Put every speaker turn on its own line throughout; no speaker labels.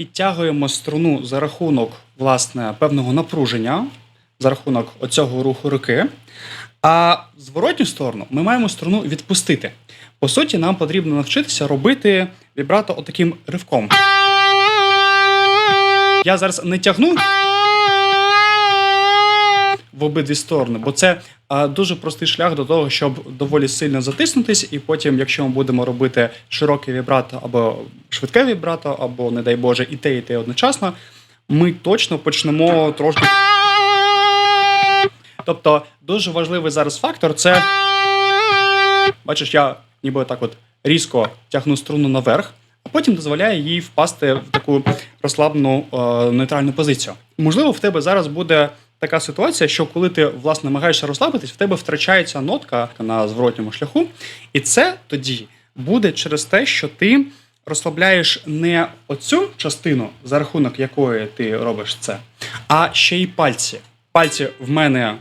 підтягуємо струну за рахунок власне певного напруження, за рахунок оцього руху руки. А зворотню сторону ми маємо струну відпустити. По суті, нам потрібно навчитися робити вібрато отаким ривком. Я зараз не тягну в обидві сторони, бо це дуже простий шлях до того, щоб доволі сильно затиснутись, і потім, якщо ми будемо робити широке вібрато або швидке вібрато, або, не дай Боже, і те, і те одночасно, ми точно почнемо трошки. Тобто дуже важливий зараз фактор це. Бачиш, я ніби так от різко тягну струну наверх, а потім дозволяю їй впасти в таку розслаблену е, нейтральну позицію. Можливо, в тебе зараз буде така ситуація, що коли ти власне намагаєшся розслабитись, в тебе втрачається нотка на зворотньому шляху, і це тоді буде через те, що ти розслабляєш не оцю частину, за рахунок якої ти робиш це, а ще й пальці. Пальці в мене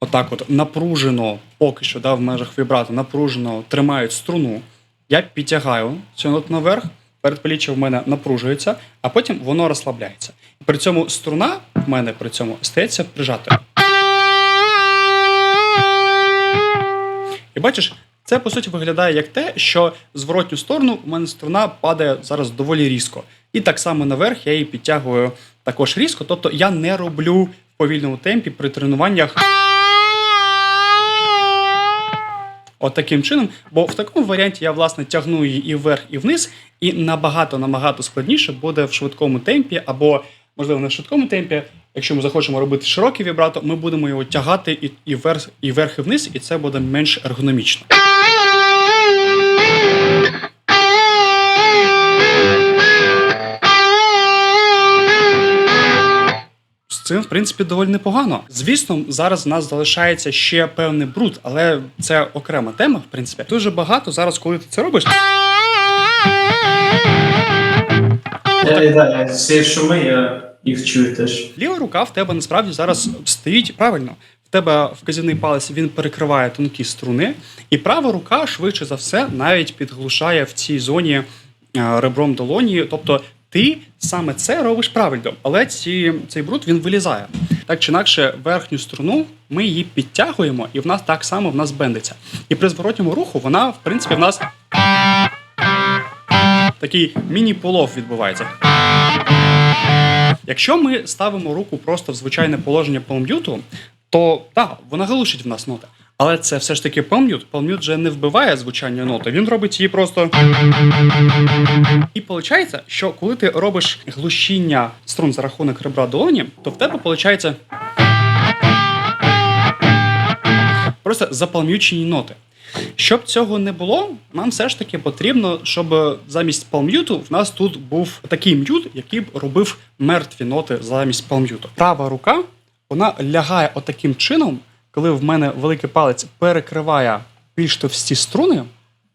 отак от напружено, поки що да, в межах вібрато, напружено тримають струну. Я підтягаю цю ноту наверх, передпліччя в мене напружується, а потім воно розслабляється. При цьому струна мене при цьому стається прижатою. І бачиш, це по суті виглядає як те, що зворотню сторону у мене струна падає зараз доволі різко. І так само наверх я її підтягую також різко. Тобто я не роблю в повільному темпі при тренуваннях. От таким чином, бо в такому варіанті я власне тягну її і вверх, і вниз, і набагато набагато складніше буде в швидкому темпі, або можливо не в швидкому темпі. Якщо ми захочемо робити широкий вібрато, ми будемо його тягати і, і вверх, і вверх, і вниз, і це буде менш ергономічно. Цим, в принципі, доволі непогано. Звісно, зараз в нас залишається ще певний бруд, але це окрема тема, в принципі. Дуже багато зараз, коли ти це робиш,
Я, да, всі шуми, я їх теж.
ліва рука в тебе насправді зараз стоїть правильно. В тебе вказівний палець він перекриває тонкі струни, і права рука, швидше за все, навіть підглушає в цій зоні е, ребром долоні. Тобто ти саме це робиш правильно, але ці, цей бруд він вилізає. Так чи інакше, верхню струну ми її підтягуємо, і в нас так само в нас бендиться. І при зворотньому руху вона, в принципі, в нас такий міні-полов відбувається. Якщо ми ставимо руку просто в звичайне положення палм'юту, то так, вона глушить в нас ноти. Але це все ж таки палм'ют. Палм'ют же не вбиває звучання ноти, він робить її просто. І виходить, що коли ти робиш глушіння струн за рахунок ребра долоні, то в тебе виходить просто запалм'ючені ноти. Щоб цього не було, нам все ж таки потрібно, щоб замість палм'юту в нас тут був такий м'ют, який б робив мертві ноти замість палм'юту. Права рука вона лягає отаким чином, коли в мене великий палець перекриває більш товсті струни.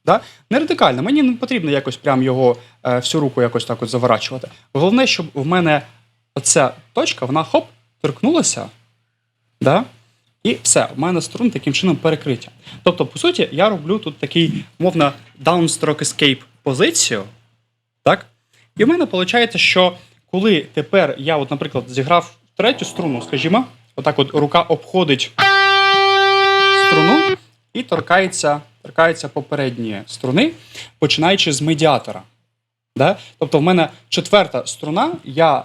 Да? Не радикально, мені не потрібно якось прям його е, всю руку якось так от заворачувати. Головне, щоб в мене оця точка, вона хоп, торкнулася. Да? І все, в мене струни таким чином перекриття. Тобто, по суті, я роблю тут такий, мовно, downstroke escape позицію. Так? І в мене виходить, що коли тепер я, от, наприклад, зіграв третю струну, скажімо, отак от рука обходить струну і торкається, торкається попередньої струни, починаючи з медіатора. Да? Тобто, в мене четверта струна, я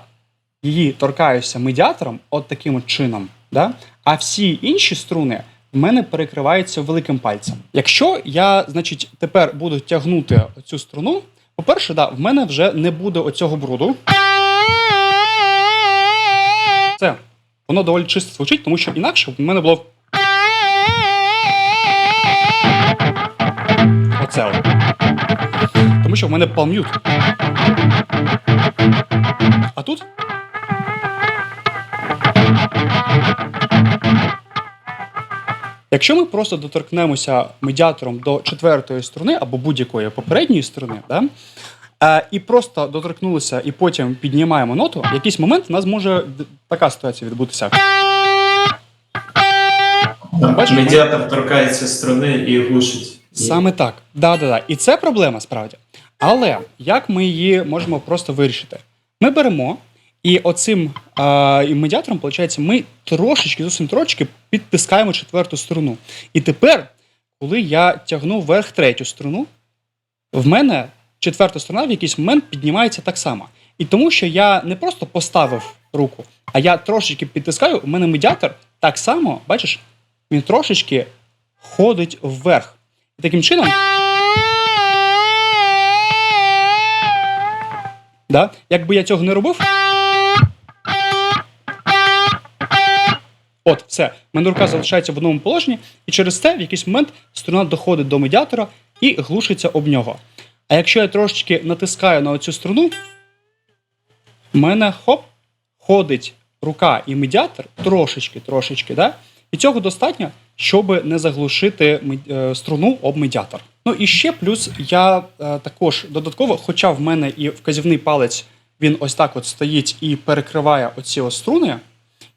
її торкаюся медіатором от таким от чином. Да? А всі інші струни в мене перекриваються великим пальцем. Якщо я, значить, тепер буду тягнути цю струну, по-перше, да, в мене вже не буде оцього бруду. Це воно доволі чисто звучить, тому що інакше в мене було. Оце. Тому що в мене палм'ют. А тут. Якщо ми просто доторкнемося медіатором до четвертої струни або будь-якої попередньої струни, да, е, і просто доторкнулися, і потім піднімаємо ноту, в якийсь момент в нас може така ситуація відбутися. Бачиш,
Медіатор торкається струни і глушить.
Саме так. Да, да, да. І це проблема справді. Але як ми її можемо просто вирішити? Ми беремо і оцим а, і медіатором, виходить, ми трошечки, зовсім трошечки підтискаємо четверту струну. І тепер, коли я тягну вверх третю струну, в мене четверта струна в якийсь момент піднімається так само. І тому, що я не просто поставив руку, а я трошечки підтискаю, у мене медіатор так само, бачиш, він трошечки ходить вверх. І таким чином. Да? Якби я цього не робив. От, все. В залишається в одному положенні, і через це в якийсь момент струна доходить до медіатора і глушиться об нього. А якщо я трошечки натискаю на оцю струну, в мене хоп, ходить рука і медіатор трошечки, трошечки, да? і цього достатньо, щоб не заглушити е, струну об медіатор. Ну і ще плюс я е, також додатково, хоча в мене і вказівний палець він ось так от стоїть і перекриває оці ось струни,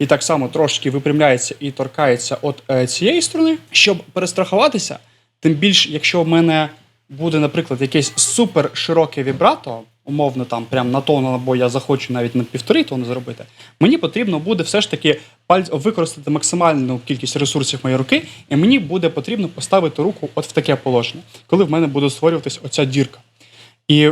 і так само трошки випрямляється і торкається от е, цієї струни, щоб перестрахуватися, тим більш, якщо в мене буде, наприклад, якесь супер широке вібрато, умовно там прям на тон, або я захочу навіть на півтори тони зробити, мені потрібно буде все ж таки використати максимальну кількість ресурсів моєї руки, і мені буде потрібно поставити руку от в таке положення, коли в мене буде створюватись оця дірка. І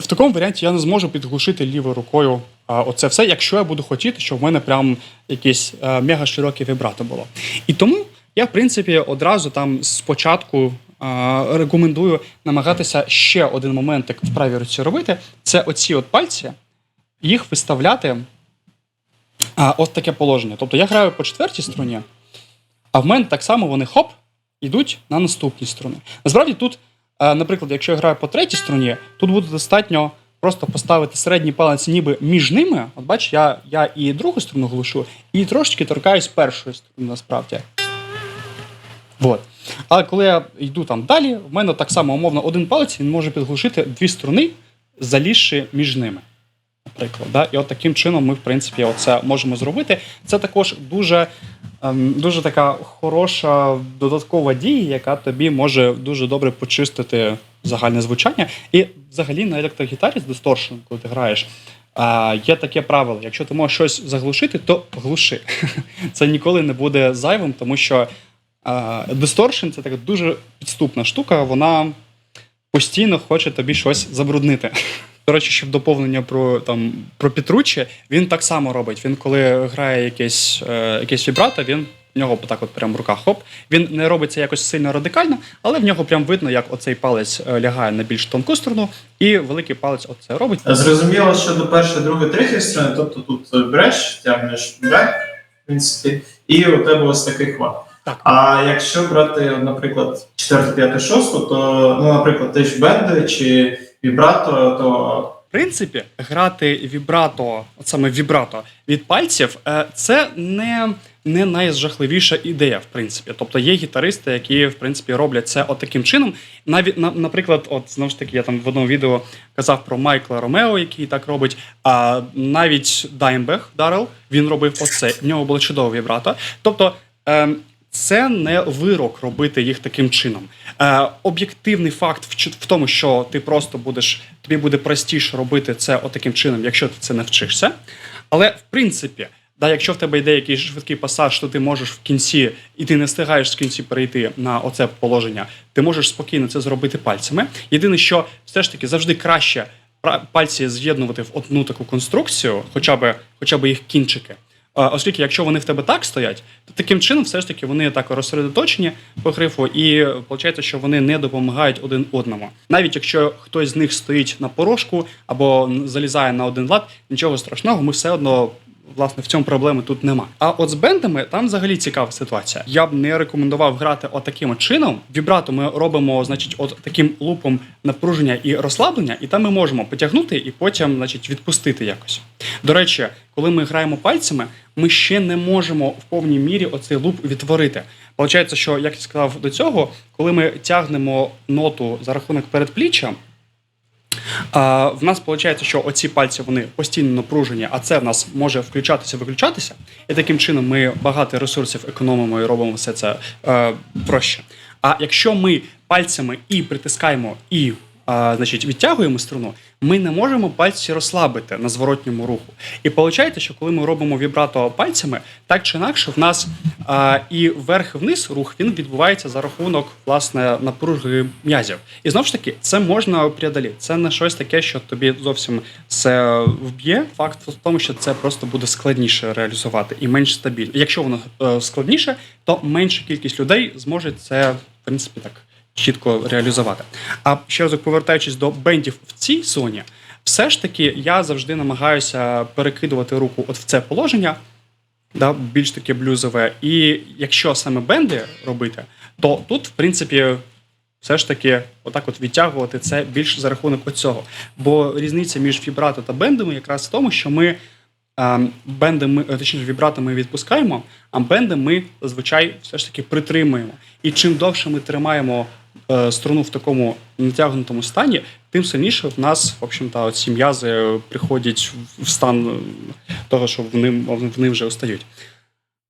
в такому варіанті я не зможу підглушити лівою рукою оце все, якщо я буду хотіти, щоб в мене прям якесь а, мега широке вібрато було. І тому я, в принципі, одразу там спочатку а, рекомендую намагатися ще один моментик в правій руці робити. Це оці от пальці, їх виставляти а, от таке положення. Тобто я граю по четвертій струні, а в мене так само вони хоп, йдуть на наступні струни. Насправді тут, е, наприклад, якщо я граю по третій струні, тут буде достатньо просто поставити середній палець ніби між ними. От бач, я, я і другу струну глушу, і трошечки торкаюсь першої струни, насправді. Вот. Але коли я йду там далі, в мене так само умовно один палець він може підглушити дві струни, залізши між ними. Наприклад, да? і от таким чином ми, в принципі, оце можемо зробити. Це також дуже, дуже така хороша додаткова дія, яка тобі може дуже добре почистити загальне звучання. І взагалі на електрогітарі з дисторшн, коли ти граєш, є таке правило: якщо ти можеш щось заглушити, то глуши. Це ніколи не буде зайвим, тому що дисторшн це така дуже підступна штука, вона постійно хоче тобі щось забруднити. До речі, ще в доповнення про там про Петруччі, він так само робить. Він коли грає якесь, е, якесь вібрато, він в нього так от прям в руках хоп. Він не робить це якось сильно радикально, але в нього прям видно, як оцей палець е, лягає на більш тонку струну, і великий палець оце робить.
Зрозуміло, що до першої, другої, третьої сторони, тобто тут е, береш, тягнеш вверх, в принципі, і у тебе ось такий хват.
Так.
А якщо брати, наприклад, 4, 5, 6, то, ну, наприклад, теж бенди чи вібрато, то
В принципі, грати вібрато, от саме вібрато від пальців, е, це не, не найжахливіша ідея, в принципі. Тобто є гітаристи, які в принципі роблять це от таким чином. Навіть наприклад, от знову ж таки, я там в одному відео казав про Майкла Ромео, який так робить. А навіть Даймбех Даррел, він робив оце. В нього було чудове вібрато. Тобто. ем, це не вирок робити їх таким чином. Е, об'єктивний факт в, в тому, що ти просто будеш, тобі буде простіше робити це отаким чином, якщо ти це не вчишся. Але в принципі, да, якщо в тебе йде якийсь швидкий пасаж, то ти можеш в кінці, і ти не встигаєш з кінці перейти на оце положення, ти можеш спокійно це зробити пальцями. Єдине, що все ж таки завжди краще пальці з'єднувати в одну таку конструкцію, хоча б, хоча б їх кінчики. А, Оскільки, якщо вони в тебе так стоять, то таким чином все ж таки вони так розсередоточені по грифу, і виходить, що вони не допомагають один одному. Навіть якщо хтось з них стоїть на порожку або залізає на один лад, нічого страшного, ми все одно. Власне, в цьому проблеми тут нема. А от з бендами там взагалі цікава ситуація. Я б не рекомендував грати отаким от чином. Вібрато ми робимо, значить, от таким лупом напруження і розслаблення, і там ми можемо потягнути і потім, значить, відпустити якось. До речі, коли ми граємо пальцями, ми ще не можемо в повній мірі оцей луп відтворити. Получається, що як я сказав до цього, коли ми тягнемо ноту за рахунок передпліччя, в нас виходить, що оці пальці вони постійно напружені, а це в нас може включатися, виключатися. І таким чином ми багато ресурсів економимо і робимо все це е, проще. А якщо ми пальцями і притискаємо, і е, значить, відтягуємо струну, ми не можемо пальці розслабити на зворотньому руху. І виходить, що коли ми робимо вібрато пальцями, так чи інакше, в нас а, і вверх і вниз рух він відбувається за рахунок власне напруги м'язів. І знову ж таки, це можна преодоліти. Це не щось таке, що тобі зовсім все вб'є. Факт в тому, що це просто буде складніше реалізувати і менш стабільно. Якщо воно е, складніше, то менша кількість людей зможе це в принципі так чітко реалізувати. А ще раз повертаючись до бендів в цій зоні, все ж таки я завжди намагаюся перекидувати руку от в це положення, да, більш таке блюзове. І якщо саме бенди робити, то тут, в принципі, все ж таки, отак от відтягувати це більш за рахунок оцього. Бо різниця між вібрато та бендами якраз в тому, що ми е, бенди, ми, е, точніше, вібрато ми відпускаємо, а бенди ми зазвичай все ж таки притримуємо. І чим довше ми тримаємо струну в такому натягнутому стані, тим сильніше в нас, в общем-то, ці м'язи приходять в- в стан е, того, що вони, вони вже устають.